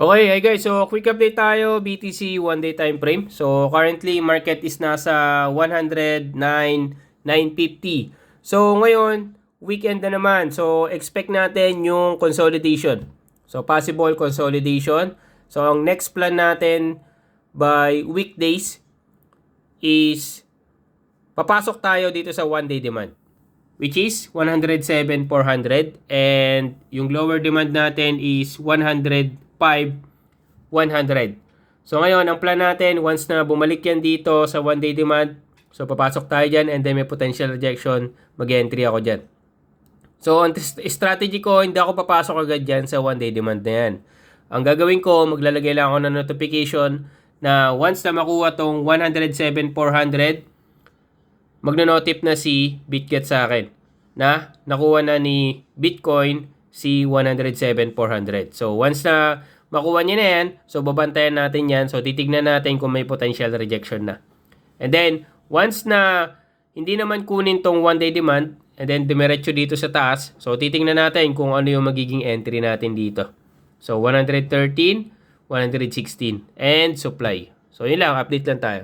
Okay, hi guys. So, quick update tayo. BTC one day time frame. So, currently, market is nasa 109,950. So, ngayon, weekend na naman. So, expect natin yung consolidation. So, possible consolidation. So, ang next plan natin by weekdays is papasok tayo dito sa one day demand which is 107,400 and yung lower demand natin is 105,100. So ngayon, ang plan natin, once na bumalik yan dito sa one day demand, so papasok tayo dyan and then may potential rejection, mag-entry ako dyan. So ang st- strategy ko, hindi ako papasok agad dyan sa one day demand na yan. Ang gagawin ko, maglalagay lang ako ng notification na once na makuha tong 107,400, magno-notif na si BitGet sa akin na nakuha na ni Bitcoin si 107,400. So, once na makuha niya na yan, so babantayan natin yan. So, titignan natin kung may potential rejection na. And then, once na hindi naman kunin tong one day demand, and then dumiretso dito sa taas, so titingnan natin kung ano yung magiging entry natin dito. So, 113, 116, and supply. So, yun lang, update lang tayo.